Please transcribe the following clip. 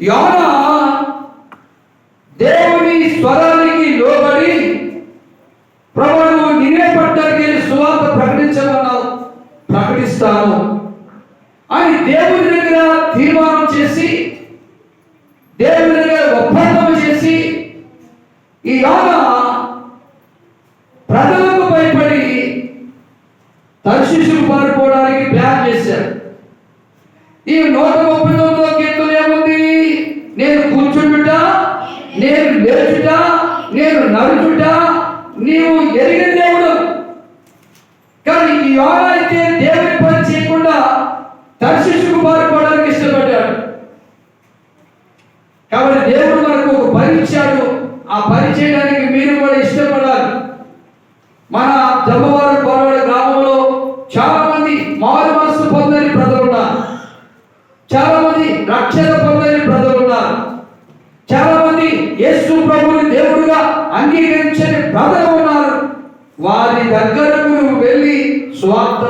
యోన దేవుని స్వరానికి లోబడి ప్రభువు నినే పట్టణానికి సువార్త ప్రకటించమన్నావు ప్రకటిస్తాను. అని దేవుని దగ్గర తీర్మానం చేసి దేవుని దగ్గర ఒప్పందం చేసి ఈ యోన ప్రజలకు భయపడి తర్శిషులు పారిపోవడానికి ప్లాన్ చేశారు. ఈ నూట ముప్పై తొమ్మిది నేను నేను నడుచుట నీవు ఎరిగిన దేవుడు. కానీ ఈ యోగా అయితే దేవుని పని చేయకుండా దర్శించుకు పారిపోవడానికి ఇష్టపడ్డాడు. కాబట్టి దేవుడు మనకు ఒక పని ఇచ్చాడు. ఆ పని చేయడానికి మీరు కూడా ఇష్టపడాలి. మన జమ్మవారు కోరవాడ గ్రామంలో చాలా మంది మారు మనసు పొందని ప్రజలు ఉన్నారు. చాలా మంది రక్షణ పొందని ప్రజలు ఉన్నారు చాలా మంది యేసు ప్రభుని దేవుడుగా అంగీకరించని ప్రజలు ఉన్నారు. వారి దగ్గరకు నువ్వు వెళ్ళి స్వార్థ